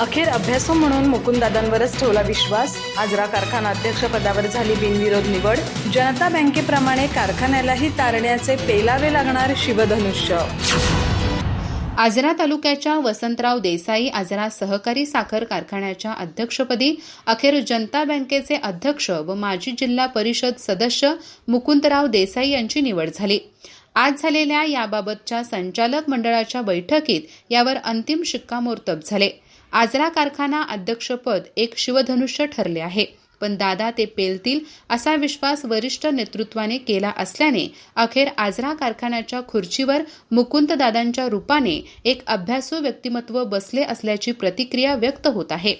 अखेर अभ्यासू म्हणून मुकुंददादांवरच ठेवला विश्वास. आजरा कारखाना अध्यक्षपदावर झाली बिनविरोध निवड. जनता बँकेप्रमाणे कारखान्यालाही तारण्याचे पेलावे लागणार शिवधनुष्य. आजरा तालुक्याच्या वसंतराव देसाई आजरा सहकारी साखर कारखान्याच्या अध्यक्षपदी अखेर जनता बँकेचे अध्यक्ष व माजी जिल्हा परिषद सदस्य मुकुंदराव देसाई यांची निवड झाली. आज झालेल्या याबाबतच्या संचालक मंडळाच्या बैठकीत यावर अंतिम शिक्कामोर्तब झाले. आजरा कारखाना अध्यक्षपद एक शिवधनुष्य ठरले आहे. पण दादा ते पेलतील असा विश्वास वरिष्ठ नेतृत्वाने केला असल्याने अखेर आजरा कारखान्याच्या खुर्चीवर मुकुंद दादांच्या रूपाने एक अभ्यासू व्यक्तिमत्व बसले असल्याची प्रतिक्रिया व्यक्त होत आहे.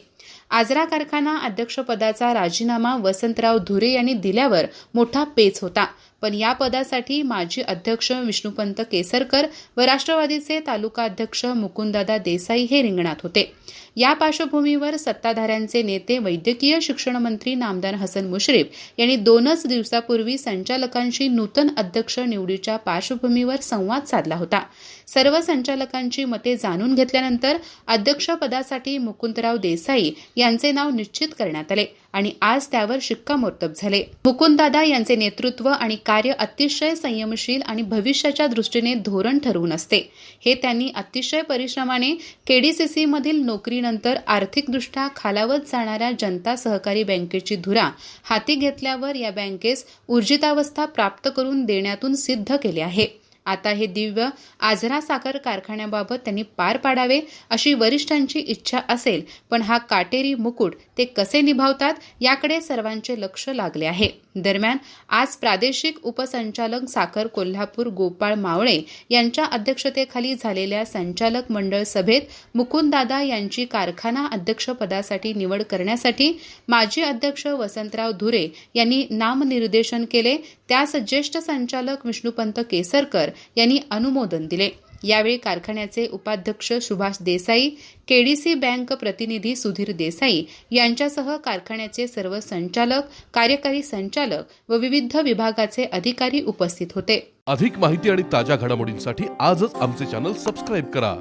आजरा कारखाना अध्यक्षपदाचा राजीनामा वसंतराव धुरे यांनी दिल्यावर मोठा पेच होता. पण या पदासाठी माजी अध्यक्ष विष्णुपंत केसरकर व राष्ट्रवादीचे तालुका अध्यक्ष मुकुंददादा देसाई हे रिंगणात होते. या पार्श्वभूमीवर सत्ताधाऱ्यांचे नेते वैद्यकीय शिक्षण मंत्री नामदार हसन मुश्रीफ यांनी दोनच दिवसापूर्वी संचालकांशी नूतन अध्यक्ष निवडीच्या पार्श्वभूमीवर संवाद साधला होता. सर्व संचालकांची मते जाणून घेतल्यानंतर अध्यक्षपदासाठी मुकुंदराव देसाई यांचे नाव निश्चित करण्यात आले आणि आज त्यावर शिक्कामोर्तब झाले. मुकुंददादा यांचे नेतृत्व आणि कार्य अतिशय संयमशील आणि भविष्याच्या दृष्टीने धोरण ठरवून असते. हे त्यांनी अतिशय परिश्रमाने केडीसीसी मधील नोकरीनंतर आर्थिकदृष्ट्या खालावत जाणाऱ्या जनता सहकारी बँकेची धुरा हाती घेतल्यावर या बँकेस ऊर्जितावस्था प्राप्त करून देण्यातून सिद्ध केले आहे. आता हे दिव्य आजरा साखर कारखान्याबाबत त्यांनी पार पाडावे अशी वरिष्ठांची इच्छा असेल पण हा काटेरी मुकुट ते कसे निभावतात याकडे सर्वांचे लक्ष लागले आहे. दरम्यान आज प्रादेशिक उपसंचालक साखर कोल्हापूर गोपाळ मावळे यांच्या अध्यक्षतेखाली झालेल्या संचालक मंडळ सभेत मुकुंददादा यांची कारखाना अध्यक्षपदासाठी निवड करण्यासाठी माजी अध्यक्ष वसंतराव धुरे यांनी नामनिर्देशन केले. त्यास ज्येष्ठ संचालक विष्णुपंत केसरकर यांनी अनुमोदन दिले. यावेळी कारखान्याचे उपाध्यक्ष सुभाष देसाई केडीसी बँक प्रतिनिधी सुधीर देसाई यांच्यासह कारखान्याचे सर्व संचालक कार्यकारी संचालक व विविध विभागाचे अधिकारी उपस्थित होते. अधिक माहिती आणि ताज्या घडामोडींसाठी आजच आमचे चॅनल सबस्क्राईब करा.